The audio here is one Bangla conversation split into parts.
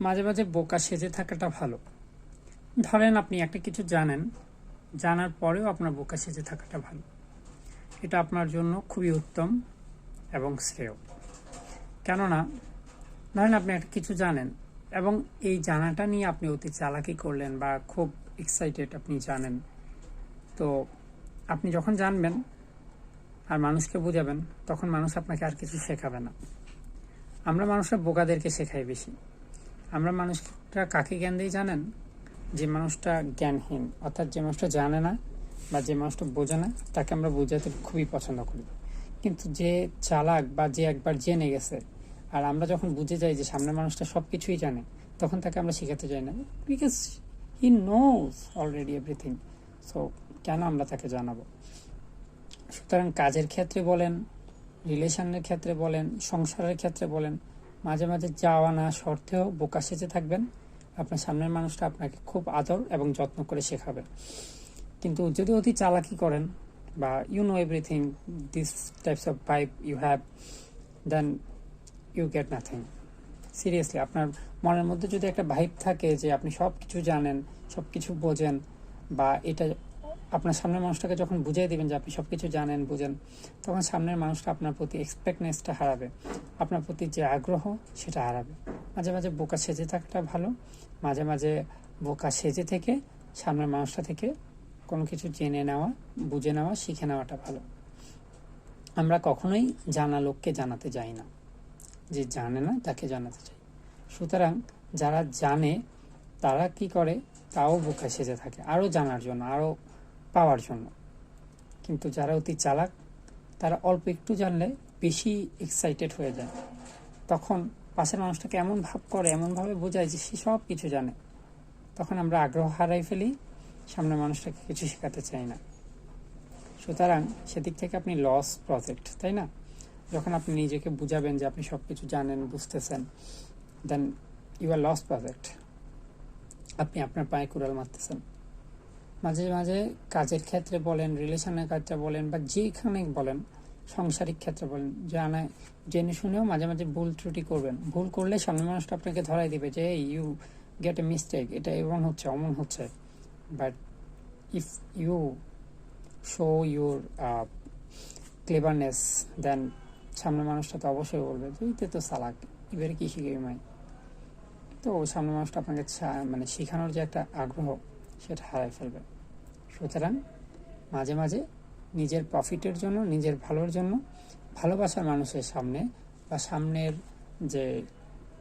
মাঝে মাঝে বোকা সেজে থাকাটা ভালো। ধরেন আপনি একটা কিছু জানেন, জানার পরেও আপনার বোকা সেজে থাকাটা ভালো। এটা আপনার জন্য খুবই উত্তম এবং শ্রেয়। কেননা, ধরেন আপনি একটা কিছু জানেন এবং এই জানাটা নিয়ে আপনি অতি চালাকি করলেন বা খুব এক্সাইটেড আপনি জানেন। তো আপনি যখন জানবেন আর মানুষকে বোঝাবেন, তখন মানুষ আপনাকে আর কিছু শেখাবে না। আমরা মানুষরা বোকাদেরকে শেখাই বেশি। আমরা মানুষটা কাকে জ্ঞান দিই জানেন? যে মানুষটা জ্ঞানহীন, অর্থাৎ যে মানুষটা জানে না বা যে মানুষটা বোঝে না, তাকে আমরা বোঝাতে খুবই পছন্দ করি। কিন্তু যে চালাক বা যে একবার জেনে গেছে, আর আমরা যখন বুঝে যাই যে সামনের মানুষটা সব কিছুই জানে, তখন তাকে আমরা শেখাতে চাই না because he knows already everything so কেন আমরা তাকে জানাব? সুতরাং কাজের ক্ষেত্রে বলেন রিলেশনের ক্ষেত্রে বলেন, সংসারের ক্ষেত্রে বলেন মাঝে মাঝে যাওয়া না সত্ত্বেও বোকা সেজে থাকবেন। আপনার সামনের মানুষটা আপনাকে খুব আদর এবং যত্ন করে শেখাবে। কিন্তু যদি অতি চালাকি করেন বা you know everything this types of vibe you have then you get nothing seriously আপনার মনের মধ্যে যদি একটা ভাইব থাকে যে আপনি সব কিছু জানেন সব কিছু বোঝেন বা এটা আপনার সামনের মানুষটাকে যখন বুঝিয়ে দিবেন যে আপনি সব কিছু জানেন, বুঝেন, তখন সামনের মানুষটা আপনার প্রতি এক্সপেক্টনেসটা হারাবে। আপনার প্রতি যে আগ্রহ, সেটা হারাবে। মাঝে মাঝে বোকা সেজে থাকাটা ভালো। মাঝে মাঝে বোকা সেজে থেকে সামনের মানুষটা থেকে কোনো কিছু জেনে নেওয়া, বুঝে নেওয়া, শিখে নেওয়াটা ভালো। আমরা কখনোই জানা লোককে জানাতে যাই না। যে জানে না, তাকে জানাতে চাই। সুতরাং যারা জানে, তারা কি করে? তাও বোকা সেজে থাকে। আরও জানার জন্য, আরও পাওয়ার জন্য। কিন্তু যারা অতি চালাক, তারা অল্প একটু জানলে বেশি এক্সাইটেড হয়ে যায়। তখন পাশের মানুষটাকে এমন ভাব করে এমনভাবে বোঝায় যে সে সব কিছু জানে। তখন আমরা আগ্রহ হারাই ফেলি সামনের মানুষটাকে কিছু শেখাতে চাই না। সুতরাং সেদিক থেকে আপনি লস প্রজেক্ট তাই না? যখন আপনি নিজেকে বুঝাবেন যে আপনি সব কিছু জানেন, বুঝতেছেন then you are loss project আপনি আপনার পায়ে কুড়াল মারতেছেন। মাঝে মাঝে কাজের ক্ষেত্রে বলেন, রিলেশনের ক্ষেত্রে বলেন বা যেখানে বলেন, সাংসারিক ক্ষেত্রে বলেন জানা জেনে শুনেও মাঝে মাঝে ভুল ত্রুটি করবেন। ভুল করলে সামনের মানুষটা আপনাকে ধরাই দিবে যে ইউ গেট এ মিস্টেক এটা এমন হচ্ছে, অমন হচ্ছে। But if you show your cleverness then সামনের মানুষটা তো অবশ্যই বলবে যে ইতে তো সালাক এবারে কি শিখে মাই? তো সামনের মানুষটা আপনাকে মানে শেখানোর যে একটা আগ্রহ সেটা হারাই ফেলবে। সুতরাং মাঝে মাঝে নিজের প্রফিটের জন্য, নিজের ভালোর জন্য ভালোবাসার মানুষের সামনে বা সামনের যে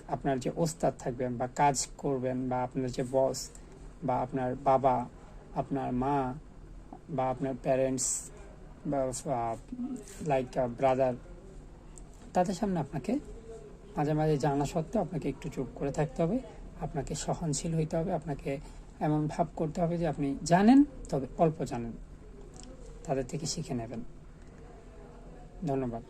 আপনার যে ওস্তাদ থাকবেন বা কাজ করবেন বা আপনার যে বস বা আপনার বাবা, আপনার মা বা আপনার প্যারেন্টস বা লাইক ব্রাদার তাদের সামনে আপনাকে মাঝে মাঝে জানা সত্ত্বেও আপনাকে একটু চুপ করে থাকতে হবে। আপনাকে সহনশীল হইতে হবে। আপনাকে এমন ভাব করতে হবে যে আপনি জানেন, তবে অল্প জানেন। তাদের থেকে শিখে নেবেন। ধন্যবাদ।